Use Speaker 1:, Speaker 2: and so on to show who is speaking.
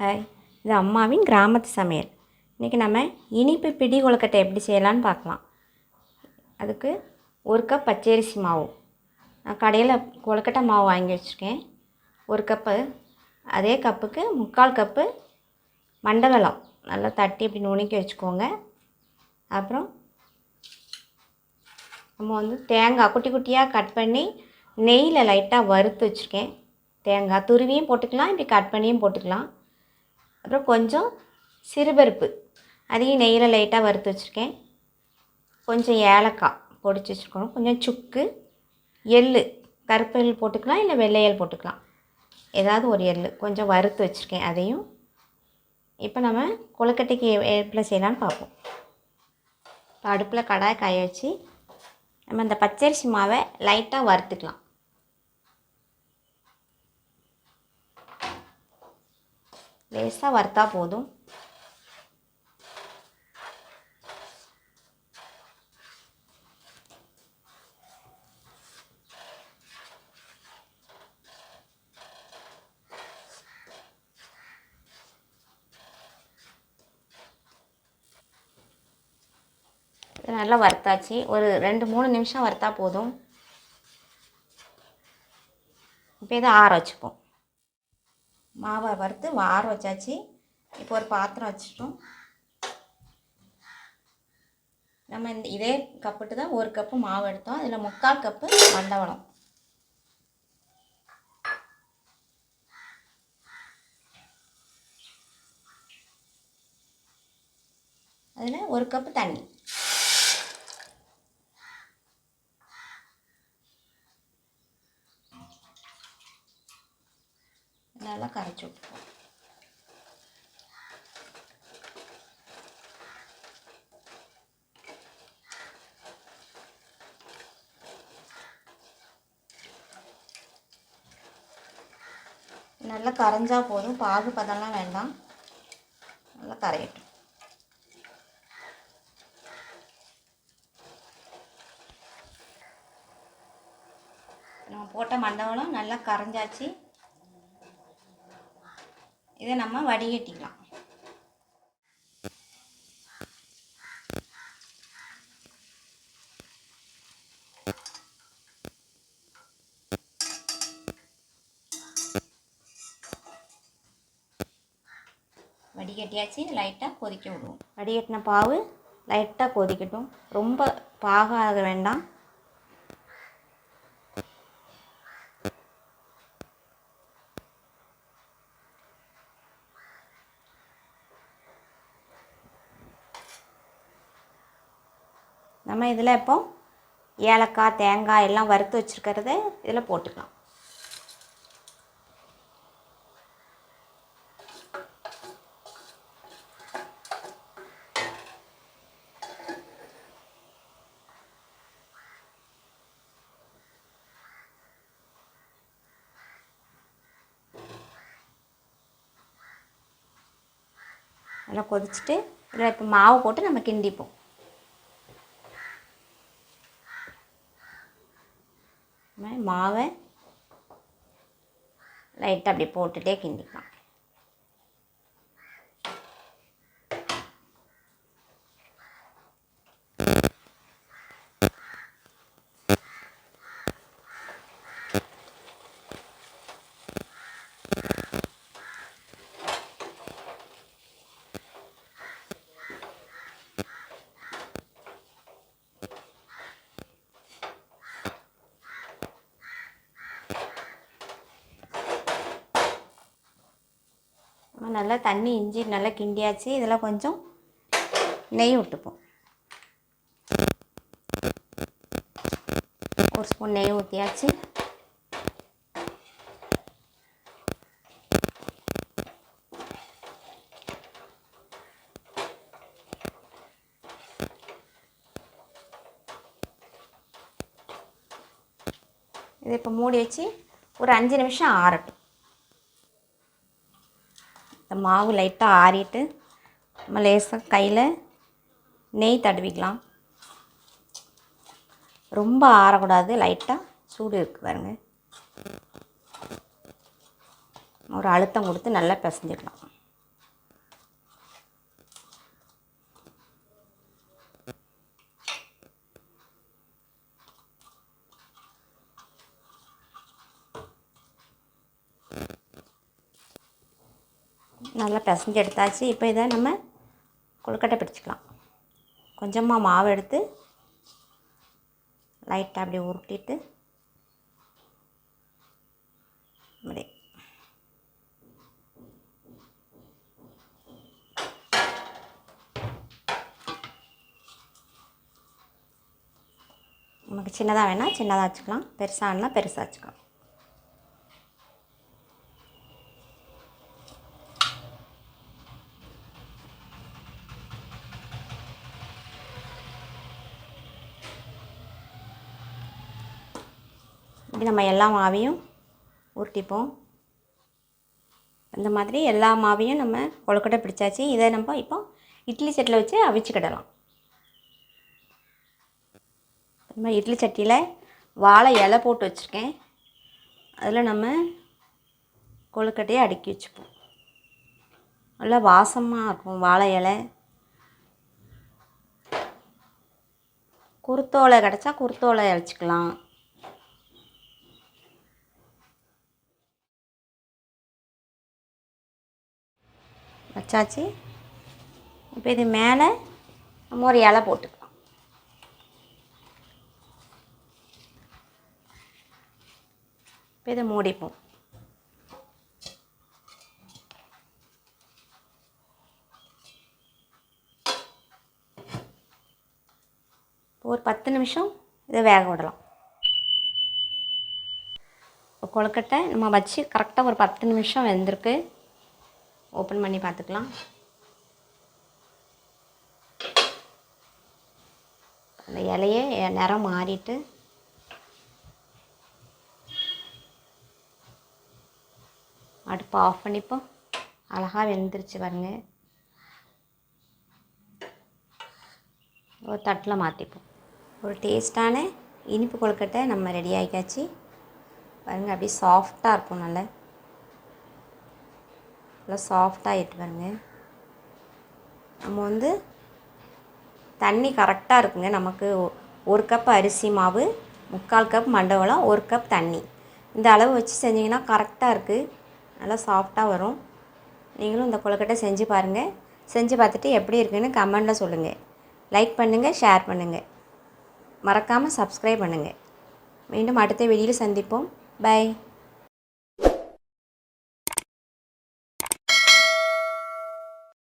Speaker 1: Hi இது அம்மாவின் கிராமத்து சமையல். இன்றைக்கி நம்ம இனிப்பு பிடி கொழுக்கட்டை எப்படி செய்யலான்னு பார்க்கலாம். அதுக்கு ஒரு கப் பச்சரிசி மாவு. நான் கடையில் கொழுக்கட்டை மாவு வாங்கி வச்சுருக்கேன். ஒரு கப்பு அதே கப்புக்கு முக்கால் கப்பு மண்டவெல்லாம் நல்லா தட்டி இப்படி நுணுக்கி வச்சுக்கோங்க. அப்புறம் நம்ம வந்து தேங்காய் குட்டி குட்டியாக கட் பண்ணி நெய்யில் லைட்டாக வறுத்து வச்சுருக்கேன். தேங்காய் துருவியும் போட்டுக்கலாம் இப்படி கட் பண்ணியும் போட்டுக்கலாம். அப்புறம் கொஞ்சம் சிறுபருப்பு. அதையும் நெய்யில் லைட்டாக வறுத்து வச்சுருக்கேன். கொஞ்சம் ஏலக்காய் பொடிச்சு வச்சுருக்கணும். கொஞ்சம் சுக்கு எள் கருப்பு எள் போட்டுக்கலாம் இல்லை வெள்ளை போட்டுக்கலாம். ஏதாவது ஒரு எள் கொஞ்சம் வறுத்து வச்சுருக்கேன் அதையும். இப்போ நம்ம கொழுக்கட்டைக்கு எப்படி செய்யலான்னு பார்ப்போம். இப்போ அடுப்பில் கடாய் காய வச்சு நம்ம இந்த பச்சரிசி மாவை லைட்டாக வறுத்துக்கலாம். லேசாக வறுத்தா போதும். நல்லா வறுத்தாச்சு. ஒரு ரெண்டு மூணு நிமிஷம் வறுத்தா போதும். இப்போ இதை ஆற வச்சுப்போம். மாவை வறுத்து ஆற வச்சாச்சு. இப்போ ஒரு பாத்திரம் வச்சுட்டோம். நம்ம இந்த இதே கப்புட்டு தான் ஒரு கப்பு மாவு எடுத்தோம். அதில் முக்கால் கப்பு மண்டவளம். அதில் ஒரு கப்பு தண்ணி. நல்லா கரைச்சி நல்லா கரைஞ்சா போதும். பாகு பதம்லாம் வேண்டாம். நல்லா கரையட்டும். நம்ம போட்ட மண்டபம் நல்லா கரைஞ்சாச்சு. இதை நம்ம வடிகட்டிக்கலாம். வடிகட்டியாச்சு லைட்டாக கொதிக்க விடுவோம். வடிகட்டின பாவு லைட்டாக கொதிக்கட்டும். ரொம்ப பாகாக வேண்டாம். நம்ம இதில் இப்போ ஏலக்காய் தேங்காய் எல்லாம் வறுத்து வச்சுருக்கிறத இதில் போட்டுக்கலாம். நல்லா கொதிச்சுட்டு இதில் இப்போ மாவு போட்டு நம்ம கிண்டிப்போம் நம்ம மாவை லைட்டாக அப்படி போட்டுகிட்டே கிண்டிக்கலாம். நல்லா தண்ணி இஞ்சி நல்லா கிண்டியாச்சு. இதில் கொஞ்சம் நெய் விட்டுப்போம் ஒரு ஸ்பூன் நெய் ஊற்றியாச்சு இதை இப்போ மூடி வச்சு ஒரு அஞ்சு நிமிஷம் ஆறட்டும். மாவு லைட்டாக ஆறிட்டு நம்ம லேசாக கையில் நெய் தடவிக்கலாம். ரொம்ப ஆறக்கூடாது லைட்டாக சூடு இருக்குது பாருங்கள் ஒரு அழுத்தம் கொடுத்து நல்லா பிசைஞ்சிக்கலாம் நல்லா பிசைஞ்சு எடுத்தாச்சு. இப்போ இதை நம்ம கொழுக்கட்டை பிடிச்சிக்கலாம். கொஞ்சமாக மாவு எடுத்து லைட்டாக அப்படியே உருட்டிட்டு அப்படியே. நமக்கு சின்னதாக வேணால் சின்னதாக வச்சுக்கலாம். பெருசாக வேணால் பெருசாக வச்சுக்கலாம். அப்படி நம்ம எல்லா மாவையும் உருட்டிப்போம். இந்த மாதிரி எல்லா மாவையும் நம்ம கொழுக்கட்டை பிடிச்சாச்சு. இதை நம்ம இப்போ இட்லி சட்டியில் வச்சு அவிச்சுக்கிடலாம் இந்த மாதிரி இட்லி சட்டியில் வாழை இலை போட்டு வச்சுருக்கேன். அதில் நம்ம கொழுக்கட்டையை அடுக்கி வச்சுப்போம். நல்லா வாசமாக இருக்கும் வாழை இலை. குருத்தோலை கிடச்சா குருத்தோலை வச்சுக்கலாம் வச்சாச்சு. இப்போ இது மேலே நம்ம ஒரு இலை போட்டுக்கலாம். இப்போ இதை மூடிப்போம். ஒரு பத்து நிமிஷம் இதை வேக விடலாம். கொழுக்கட்டை நம்ம வச்சு கரெக்டாக ஒரு பத்து நிமிஷம் வெந்திருக்கு. ஓப்பன் பண்ணி பார்த்துக்கலாம். அந்த இலையே நிறம் மாறிட்டு. அடுப்பை ஆஃப் பண்ணிப்போம் அழகாக வெந்துருச்சு பாருங்க. ஒரு தட்டில் மாற்றிப்போம் ஒரு டேஸ்ட்டான இனிப்பு கொழுக்கட்டை நம்ம ரெடி ஆகிக்காச்சு பாருங்கள் அப்படியே சாஃப்டாக இருக்கும் நல்லா. நல்லா சாஃப்டாகிட்டு பாருங்க. நம்ம வந்து தண்ணி கரெக்டாக இருக்குங்க. நமக்கு ஒ- ஒரு கப் அரிசி மாவு முக்கால் கப் மண்டவளம் ஒரு கப் தண்ணி. இந்த அளவு வச்சு செஞ்சிங்கன்னா கரெக்டாக இருக்குது நல்லா சாஃப்டாக வரும். நீங்களும் இந்த கொழுக்கட்டை செஞ்சு பாருங்கள் செஞ்சு பார்த்துட்டு எப்படி இருக்குன்னு கமெண்டில் சொல்லுங்கள் லைக் பண்ணுங்கள் ஷேர் பண்ணுங்கள் மறக்காமல் சப்ஸ்கிரைப் பண்ணுங்கள் மீண்டும் அடுத்த வெளியில் சந்திப்போம். பை